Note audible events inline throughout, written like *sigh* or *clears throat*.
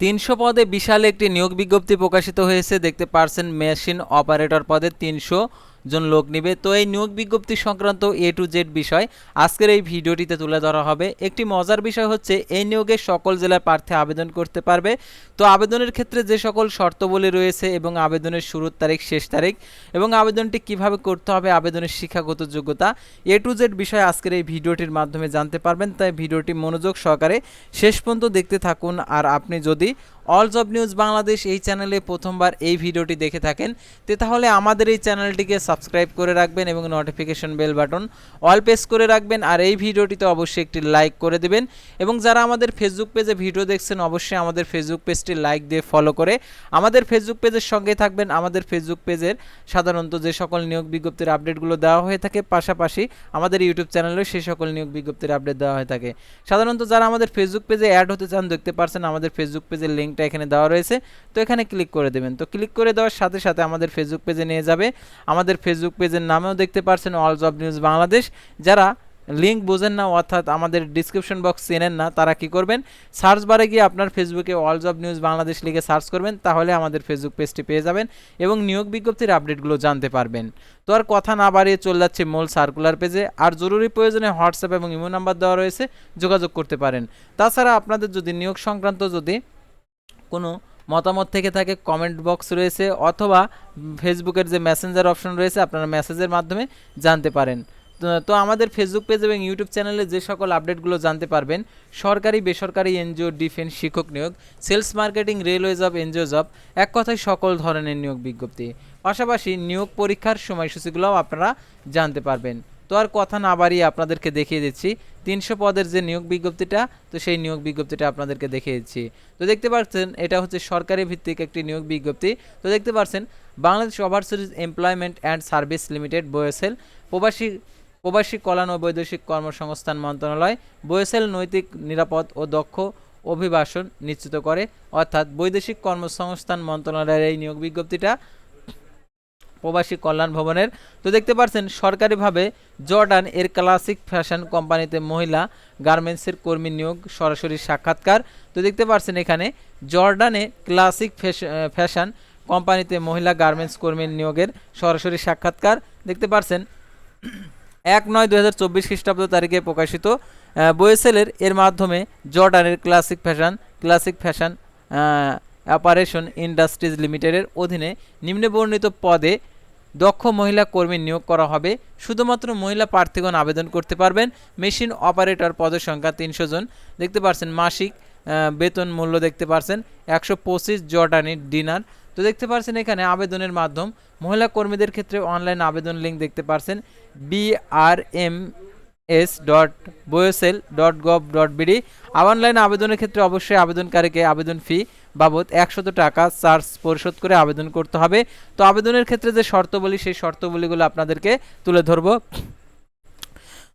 তিনশো পদে বিশাল একটি নিয়োগ বিজ্ঞপ্তি প্রকাশিত হয়েছে। দেখতে পারছেন মেশিন অপারেটর পদে তিনশো জন লোক নিবে। তো এই নিয়োগ বিজ্ঞপ্তি সংক্রান্ত এ টু জেড বিষয় আজকের এই ভিডিওটিতে তুলে ধরা হবে। একটি মজার বিষয় হচ্ছে, এই নিয়োগে সকল জেলার প্রার্থী আবেদন করতে পারবে। তো আবেদনের ক্ষেত্রে যে সকল শর্তবলী রয়েছে এবং আবেদনের শুরুর তারিখ, শেষ তারিখ এবং আবেদনটি কীভাবে করতে হবে, আবেদনের শিক্ষাগত যোগ্যতা এ টু জেড বিষয় আজকের এই ভিডিওটির মাধ্যমে জানতে পারবেন। তাই ভিডিওটি মনোযোগ সহকারে শেষ পর্যন্ত দেখতে থাকুন। আর আপনি যদি অল জব নিউজ বাংলাদেশ এই চ্যানেলে প্রথমবার এই ভিডিওটি দেখে থাকেন। তে তাহলে আমাদের এই চ্যানেলটিকে সাবস্ক্রাইব করে রাখবেন এবং notification bell button all press করে রাখবেন। আর এই ভিডিওটিতে অবশ্যই একটি লাইক করে দেবেন। এবং যারা আমাদের ফেসবুক পেজে ভিডিও দেখছেন, অবশ্যই আমাদের ফেসবুক পেজটি লাইক দিয়ে ফলো করে। আমাদের ফেসবুক পেজের সঙ্গে থাকবেন। আমাদের ফেসবুক পেজের সাধারণত যে সকল নিয়োগ বিজ্ঞপ্তির আপডেটগুলো দেওয়া হয়ে থাকে, পাশাপাশি আমাদের ইউটিউব চ্যানেলেও সেই সকল নিয়োগ বিজ্ঞপ্তির আপডেট দেওয়া হয়ে থাকে। সাধারণত যারা আমাদের ফেসবুক পেজে অ্যাড হতে চান, দেখতে পারছেন আমাদের ফেসবুক পেজের লিঙ্কটা এখানে দেওয়া রয়েছে। তো এখানে ক্লিক করে দেবেন। তো ক্লিক করে দেওয়ার সাথে সাথে আমাদের ফেসবুক পেজে নিয়ে যাবে। আমাদের ফেসবুক পেজের নামেও দেখতে পারছেন অল জব নিউজ বাংলাদেশ যারা লিঙ্ক বোঝেন না, অর্থাৎ আমাদের ডিসক্রিপশন বক্স চেনেন না, তারা কি করবেন? সার্চ বারে গিয়ে আপনার ফেসবুকে অল জব নিউজ বাংলাদেশ লিখে সার্চ করবেন, তাহলে আমাদের ফেসবুক পেজটি পেয়ে যাবেন এবং নিয়োগ বিজ্ঞপ্তির আপডেটগুলো জানতে পারবেন। তো আর কথা না বাড়িয়ে চলে যাচ্ছে মূল সার্কুলার পেজে আর জরুরি প্রয়োজনে হোয়াটসঅ্যাপ এবং ইমো নাম্বার দেওয়া রয়েছে, যোগাযোগ করতে পারেন। তাছাড়া আপনাদের যদি নিয়োগ সংক্রান্ত যদি কোনো মতামত থেকে থাকে কমেন্ট বক্স রয়েছে অথবা ফেসবুকের যে মেসেঞ্জার অপশন রয়েছে, আপনারা মেসেজের মাধ্যমে জানতে পারেন। তো- আমাদের ফেসবুক পেজ এবং ইউটিউব চ্যানেলে যে সকল আপডেটগুলো জানতে পারবেন, সরকারি, বেসরকারি এনজিও ডিফেন্স শিক্ষক নিয়োগ sales marketing railway job NGO job এক কথায় সকল ধরনের নিয়োগ বিজ্ঞপ্তি। পাশাপাশি নিয়োগ পরীক্ষার সময়সূচিগুলোও আপনারা জানতে পারবেন। তো আর কথা না বাড়িয়ে আপনাদেরকে দেখিয়ে দিচ্ছি। তিনশো পদের যে নিয়োগ বিজ্ঞপ্তিটা, তো সেই নিয়োগ বিজ্ঞপ্তিটা আপনাদেরকে দেখিয়ে দিচ্ছি। তো দেখতে পাচ্ছেন, এটা হচ্ছে সরকারি ভিত্তিক একটি নিয়োগ বিজ্ঞপ্তি। তো দেখতে পাচ্ছেন, Bangladesh overseas employment and service limited BOESL প্রবাসী প্রবাসী কল্যাণ ও বৈদেশিক কর্মসংস্থান মন্ত্রণালয় বয়েসেল নৈতিক, নিরাপদ ও দক্ষ অভিবাসন নিশ্চিত করে। অর্থাৎ বৈদেশিক কর্মসংস্থান মন্ত্রণালয়ের এই নিয়োগ বিজ্ঞপ্তিটা প্রবাসী কল্যাণ ভবনের। তো দেখতে পাচ্ছেন সরকারিভাবে জর্ডান এর ক্লাসিক ফ্যাশন কোম্পানিতে মহিলা গার্মেন্টসের কর্মী নিয়োগ সরাসরি সাক্ষাৎকার। তো দেখতে পাচ্ছেন এখানে, জর্ডানে ক্লাসিক ফ্যাশন কোম্পানিতে মহিলা গার্মেন্টস কর্মীর নিয়োগের সরাসরি সাক্ষাৎকার। দেখতে পাচ্ছেন এক নয় দু হাজার চব্বিশ খ্রিস্টাব্দ তারিখে প্রকাশিত বয়েসেলের এর মাধ্যমে জর্ডানের classic fashion classic fashion operation industries লিমিটেডের অধীনে নিম্নবর্ণিত পদে দক্ষ মহিলা কর্মী নিয়োগ করা হবে। শুধুমাত্র মহিলা প্রার্থীগণ আবেদন করতে পারবেন। মেশিন অপারেটর পদের সংখ্যা তিনশো জন। দেখতে পাচ্ছেন মাসিক বেতন মূল্য দেখতে পাচ্ছেন একশো পঁচিশ জর্ডানি ডিনার। তো দেখতে পাচ্ছেন এখানে আবেদনের মাধ্যম। মহিলা কর্মীদের ক্ষেত্রে অনলাইন আবেদন লিঙ্ক দেখতে পাচ্ছেন BRM S dot BOESL dot gov dot BD online আবেদনের ক্ষেত্রে অবশ্যই আবেদনকারীকে আবেদন ফি বাবদ একশত টাকা চার্জ পরিশোধ করে আবেদন করতে হবে। তো আবেদনের ক্ষেত্রে যে শর্তবলী, সেই শর্তবলীগুলো আপনাদেরকে তুলে ধরবো।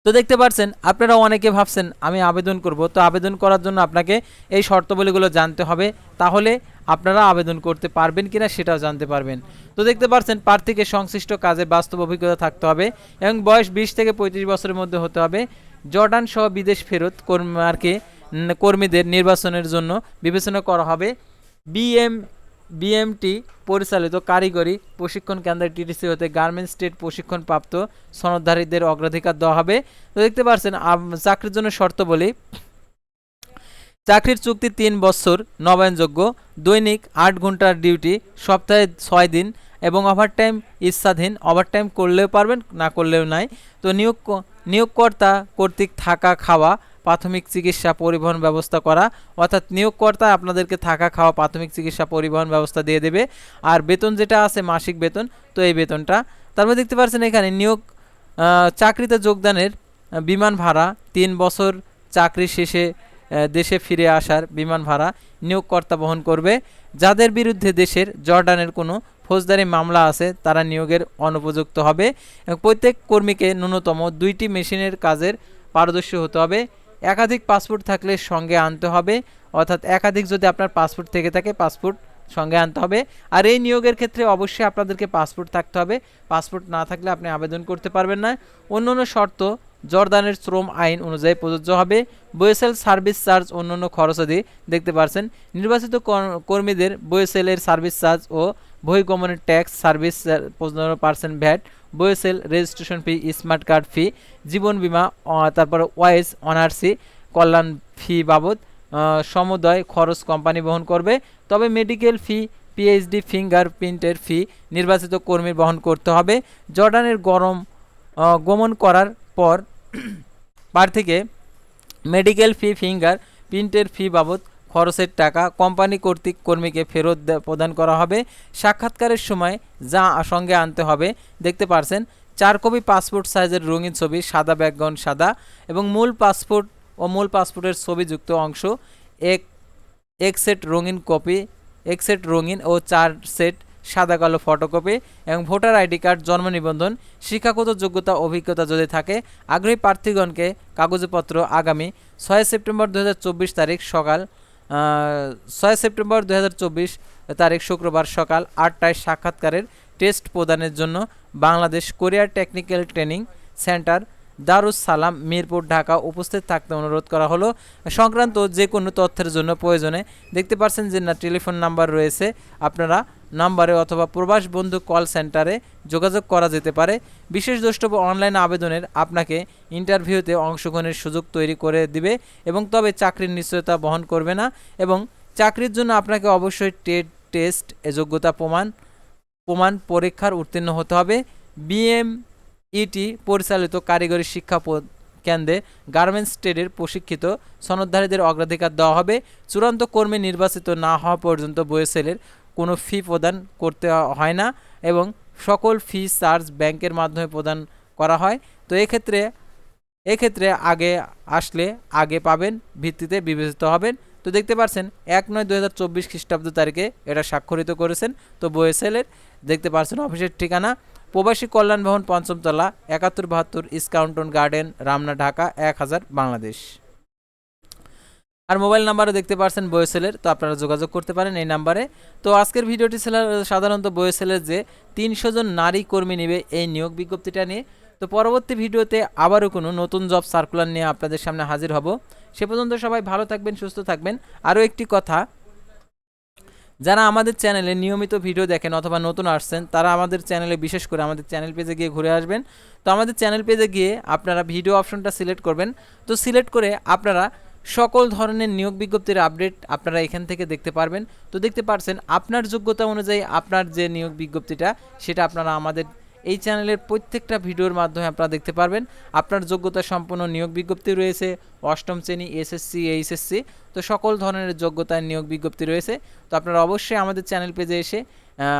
তো দেখতে পাচ্ছেন আপনারা অনেকে ভাবছেন, আমি আবেদন করব। তো আবেদন করার জন্য আপনাকে এই শর্তাবলীগুলো জানতে হবে। তাহলে আপনারা আবেদন করতে পারবেন কিনা সেটাও জানতে পারবেন। তো দেখতে পাচ্ছেন প্রার্থীকে সংশ্লিষ্ট কাজে বাস্তব অভিজ্ঞতা থাকতে হবে এবং বয়স বিশ থেকে পঁয়ত্রিশ বছরের মধ্যে হতে হবে। জর্ডান সহ বিদেশ ফেরত কর্মীকে কর্মীদের নির্বাচনের জন্য বিবেচনা করা হবে। বিএম, বিএমটি পরিচালিত কারিগরি প্রশিক্ষণ কেন্দ্রের টিটিসি হতে গার্মেন্টস স্টেট প্রশিক্ষণপ্রাপ্ত সনদধারীদের অগ্রাধিকার দেওয়া হবে। তো দেখতে পাচ্ছেন চাকরির জন্য শর্ত বলি, চাকরির চুক্তি তিন বছর নবায়নযোগ্য, দৈনিক আট ঘণ্টার ডিউটি, সপ্তাহে ছয় দিন এবং ওভারটাইম ইচ্ছাধীন। ওভারটাইম করলেও পারবেন, না করলেও নাই। তো নিয়োগ নিয়োগকর্তা কর্তৃক থাকা খাওয়া প্রাথমিক চিকিৎসা পরিবহন ব্যবস্থা করা, অর্থাৎ নিয়োগকর্তা আপনাদেরকে থাকা খাওয়া প্রাথমিক চিকিৎসা পরিবহন ব্যবস্থা দিয়ে দেবে। আর বেতন যেটা আছে, মাসিক বেতন, তো এই বেতনটা। তারপর দেখতে পাচ্ছেন এখানে নিয়োগ চাকরিতে যোগদানের বিমান ভাড়া, তিন বছর চাকরি শেষে দেশে ফিরে আসার বিমান ভাড়া নিয়োগকর্তা বহন করবে। যাদের বিরুদ্ধে দেশের জর্ডানের কোনো ফৌজদারি মামলা আছে, তারা নিয়োগের অনুপযুক্ত হবে। প্রত্যেক কর্মীকে ন্যূনতম দুইটি মেশিনের কাজের পারদর্শী হতে হবে। একাধিক পাসপোর্ট থাকলে সঙ্গে আনতে হবে। অর্থাৎ একাধিক যদি আপনার পাসপোর্ট থেকে থাকে, পাসপোর্ট সঙ্গে আনতে হবে। আর এই নিয়োগের ক্ষেত্রে অবশ্যই আপনাদেরকে পাসপোর্ট থাকতে হবে। পাসপোর্ট না থাকলে আপনি আবেদন করতে পারবেন না। অন্য অন্য শর্ত, জর্দানের শ্রম আইন অনুযায়ী প্রযোজ্য হবে। বয়েসেল সার্ভিস চার্জ অন্য অন্যান্য খরচাদি দেখতে পারছেন। নির্বাচিত কর- কর্মীদের বয়েসেলের সার্ভিস চার্জ ও বহিগমনের ট্যাক্স, সার্ভিস পনেরো percent VAT BOESL registration fee, smart card fee, জীবন বীমা তারপরে ওয়াইজ অনার্সি, কল্যাণ ফি বাবদ সমুদয় খরচ কোম্পানি বহন করবে। তবে মেডিকেল ফি পিএইচডি ফিঙ্গার প্রিন্টের ফি নির্বাচিত কর্মীর বহন করতে হবে। জর্ডানের গরম গমন করার পর *clears throat* প্রার্থীকে মেডিকেল ফি ফিঙ্গার প্রিন্টের ফি বাবদ খরচের টাকা কোম্পানি কর্তৃক কর্মীকে ফেরত প্রদান করা হবে। সাক্ষাৎকারের সময় যা সঙ্গে আনতে হবে। দেখতে পারছেন চার কপি পাসপোর্ট সাইজের রঙিন ছবি, সাদা ব্যাকগ্রাউন্ড সাদা এবং মূল পাসপোর্ট ও মূল পাসপোর্টের ছবিযুক্ত অংশ, এক এক সেট রঙিন কপি, এক সেট রঙিন ও চার সেট সাদা কালো ফটোকপি এবং ভোটার আইডি কার্ড, জন্ম নিবন্ধন, শিক্ষাগত যোগ্যতা, অভিজ্ঞতা যদি থাকে, আগ্রহী প্রার্থীগণকে কাগজপত্র আগামী ছয় সেপ্টেম্বর দু হাজার চব্বিশ তারিখ সকাল ছয় সেপ্টেম্বর দুই হাজার চব্বিশ তারিখ শুক্রবার সকাল আটটায় সাক্ষাৎকারের টেস্ট প্রদানের জন্য বাংলাদেশ কোরিয়ার technical training centre Darus Salam Mirpur, Dhaka উপস্থিত থাকতে অনুরোধ করা হলো। সংক্রান্ত যে কোনো তথ্যের জন্য প্রয়োজনে দেখতে পাচ্ছেন যে না, টেলিফোন নাম্বার রয়েছে। আপনারা নাম্বারে অথবা প্রবাস বন্ধু কল সেন্টারে যোগাযোগ করা যেতে পারে। বিশেষ দ্রষ্টব্য, অনলাইন আবেদনের আপনাকে ইন্টারভিউতে অংশগ্রহণের সুযোগ তৈরি করে দিবে এবং তবে চাকরির নিশ্চয়তা বহন করবে না এবং চাকরির জন্য আপনাকে অবশ্যই টেট টেস্ট, এ যোগ্যতা প্রমাণ প্রমাণ পরীক্ষার উত্তীর্ণ হতে হবে। বিএম ইটি পরিচালিত কারিগরি শিক্ষা কেন্দ্রে গার্মেন্টস ট্রেডের প্রশিক্ষিত সনদধারীদের অগ্রাধিকার দেওয়া হবে। চূড়ান্ত কর্মী নির্বাচিত না হওয়া পর্যন্ত বয়েসেলের কোনো ফি প্রদান করতে হয় না এবং সকল ফি চার্জ ব্যাংকের মাধ্যমে প্রদান করা হয়। তো এক্ষেত্রে এক্ষেত্রে আগে আসলে আগে পাবেন, ভিত্তিতে বিবেচিত হবেন। তো দেখতে পাচ্ছেন এক নয় দু হাজার চব্বিশ খ্রিস্টাব্দ তারিখে এটা স্বাক্ষরিত করেছেন। তো বয়েসেলের দেখতে পাচ্ছেন অফিসের ঠিকানা। প্রবাসী কল্যাণ ভবন পঞ্চমতলা, একাত্তর বাহাত্তর ইস্কাউন্টন গার্ডেন, রামনা, ঢাকা, এক হাজার বাংলাদেশ। আর মোবাইল নাম্বারও দেখতে পাচ্ছেন বয়েসেলের তো আপনারা যোগাযোগ করতে পারেন এই নাম্বারে। তো আজকের ভিডিওটি ছিল সাধারণত বয়েসেলের যে তিনশো জন নারী কর্মী নেবে এই নিয়োগ বিজ্ঞপ্তিটা নিয়ে। তো পরবর্তী ভিডিওতে আবারও কোনো নতুন জব সার্কুলার নিয়ে আপনাদের সামনে হাজির হব। সে পর্যন্ত সবাই ভালো থাকবেন, সুস্থ থাকবেন। আরও একটি কথা যারা আমাদের চ্যানেলে নিয়মিত ভিডিও দেখেন অথবা নতুন আসছেন, তারা আমাদের চ্যানেলে বিশেষ করে আমাদের চ্যানেল পেজে গিয়ে ঘুরে আসবেন। তো আমাদের চ্যানেল পেজে গিয়ে আপনারা ভিডিও অপশনটা সিলেক্ট করবেন। তো সিলেক্ট করে আপনারা সকল ধরনের নিয়োগ বিজ্ঞপ্তির আপডেট আপনারা এখান থেকে দেখতে পারবেন। তো দেখতে পারছেন, আপনার যোগ্যতা অনুযায়ী আপনার যে নিয়োগ বিজ্ঞপ্তিটা, সেটা আপনারা আমাদের এই চ্যানেলের প্রত্যেকটা ভিডিওর মাধ্যমে আপনারা দেখতে পারবেন। আপনার যোগ্যতা সম্পন্ন নিয়োগ বিজ্ঞপ্তি রয়েছে, অষ্টম শ্রেণি এসএসসি, এইচএসসি, তো সকল ধরনের যোগ্যতার নিয়োগ বিজ্ঞপ্তি রয়েছে। তো আপনারা অবশ্যই আমাদের চ্যানেল পেজে এসে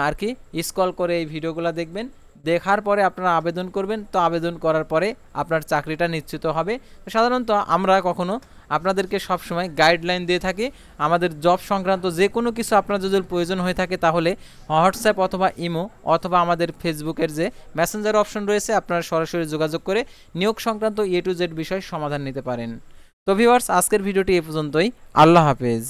আর কি স্কল করে এই ভিডিওগুলো দেখবেন। দেখার পরে আপনারা আবেদন করবেন। তো আবেদন করার পরে আপনার চাকরিটা নিশ্চিত হবে। সাধারণত আমরা কখনো আপনাদেরকে সবসময় গাইডলাইন দিয়ে থাকি। আমাদের জব সংক্রান্ত যে কোনো কিছু আপনার যদি প্রয়োজন হয়ে থাকে তাহলে হোয়াটসঅ্যাপ অথবা ইমো অথবা আমাদের ফেসবুকের যে মেসেঞ্জার অপশন রয়েছে, আপনারা সরাসরি যোগাযোগ করে নিয়োগ সংক্রান্ত এ টু জেড বিষয় সমাধান নিতে পারেন। তো ভিউয়ার্স আজকের ভিডিওটি এ পর্যন্তই। আল্লাহ হাফেজ।